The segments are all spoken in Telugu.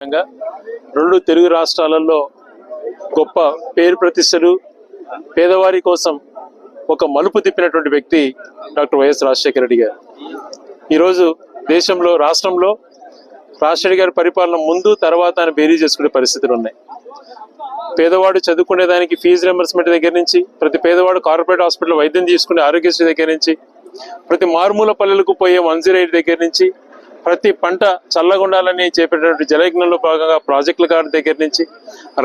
రెండు తెలుగు రాష్ట్రాలలో గొప్ప పేరు ప్రతిష్టలు పేదవారి కోసం ఒక మలుపు తిప్పినటువంటి వ్యక్తి డాక్టర్ వైఎస్ రాజశేఖర రెడ్డి గారు. ఈరోజు దేశంలో రాష్ట్రంలో రాజశేఖర గారి పరిపాలన ముందు తర్వాత ఆయన బేరీ చేసుకునే పరిస్థితులు ఉన్నాయి. పేదవాడు చదువుకునేదానికి ఫీజు రింబర్స్మెంట్ దగ్గర నుంచి ప్రతి పేదవాడు కార్పొరేట్ హాస్పిటల్ వైద్యం తీసుకునే ఆరోగ్యశ్రీ దగ్గర నుంచి ప్రతి మారుమూల పల్లెలకు పోయే వన్ జీరో ఎయిట్ దగ్గర నుంచి ప్రతి పంట చల్లగుండాలని చేపట్టినటువంటి జలయజ్ఞంలో భాగంగా ప్రాజెక్టుల గారి దగ్గర నుంచి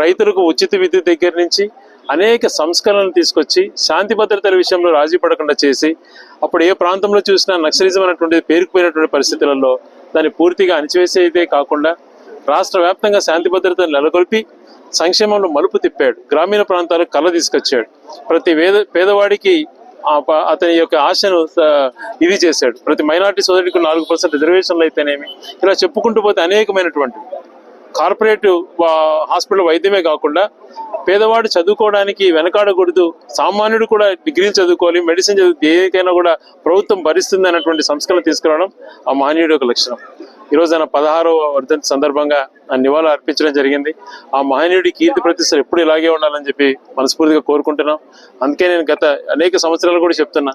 రైతులకు ఉచిత విద్యుత్ దగ్గర నుంచి అనేక సంస్కరణలు తీసుకొచ్చి శాంతి భద్రతల విషయంలో రాజీ పడకుండా చేసి అప్పుడు ఏ ప్రాంతంలో చూసినా నక్సలిజం అనేటువంటిది పేరుకుపోయినటువంటి పరిస్థితులలో దాన్ని పూర్తిగా అణిచివేసేదే కాకుండా రాష్ట్ర వ్యాప్తంగా శాంతి భద్రతను నెలకొల్పి సంక్షేమంలో మలుపు తిప్పాడు. గ్రామీణ ప్రాంతాలకు కళ తీసుకొచ్చాడు. ప్రతి పేదవాడికి అతని యొక్క ఆశను ఇది చేశాడు. ప్రతి మైనార్టీ సోదరుడికి నాలుగు పర్సెంట్ రిజర్వేషన్లు అయితేనేమి ఇలా చెప్పుకుంటూ పోతే అనేకమైనటువంటి కార్పొరేట్ హాస్పిటల్ వైద్యమే కాకుండా పేదవాడు చదువుకోవడానికి వెనకాడకూడదు సామాన్యుడు కూడా డిగ్రీలు చదువుకోవాలి మెడిసిన్ చదువు దేనికైనా కూడా ప్రభుత్వం భరిస్తుంది అన్నటువంటి సంస్కరణ తీసుకురావడం ఆ మాన్యుడి యొక్క లక్షణం. ఈరోజు ఆయన పదహారవ వర్ధంతి సందర్భంగా ఆ నివాళులు అర్పించడం జరిగింది. ఆ మహనీయుడి కీర్తి ప్రతిష్టలు ఎప్పుడు ఇలాగే ఉండాలని చెప్పి మనస్ఫూర్తిగా కోరుకుంటున్నాం. అందుకే నేను గత అనేక సంవత్సరాలు కూడా చెప్తున్నా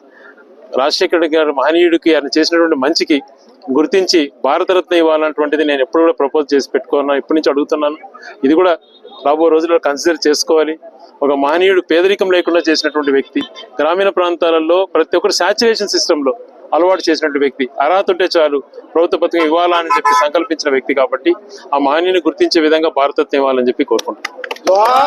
రాజశేఖర గారు మహనీయుడికి ఆయన చేసినటువంటి మంచికి గుర్తించి భారతరత్న ఇవ్వాలన్నటువంటిది నేను ఎప్పుడు కూడా ప్రపోజ్ చేసి పెట్టుకున్నాను ఇప్పటి నుంచి అడుగుతున్నాను. ఇది కూడా రాబో రోజుల్లో కన్సిడర్ చేసుకోవాలి. ఒక మహనీయుడు పేదరికం లేకుండా చేసినటువంటి వ్యక్తి గ్రామీణ ప్రాంతాలలో ప్రతి ఒక్కరు సాచురేషన్ సిస్టంలో అలవాటు చేసినటువంటి వ్యక్తి. అర్హత ఉంటే చాలు. ప్రభుత్వ పథకం ఇవ్వాలా అని చెప్పి సంకల్పించిన వ్యక్తి కాబట్టి ఆ మాన్యుని గుర్తించే విధంగా భారతత్వం ఇవ్వాలని చెప్పి కోరుకుంటున్నాను.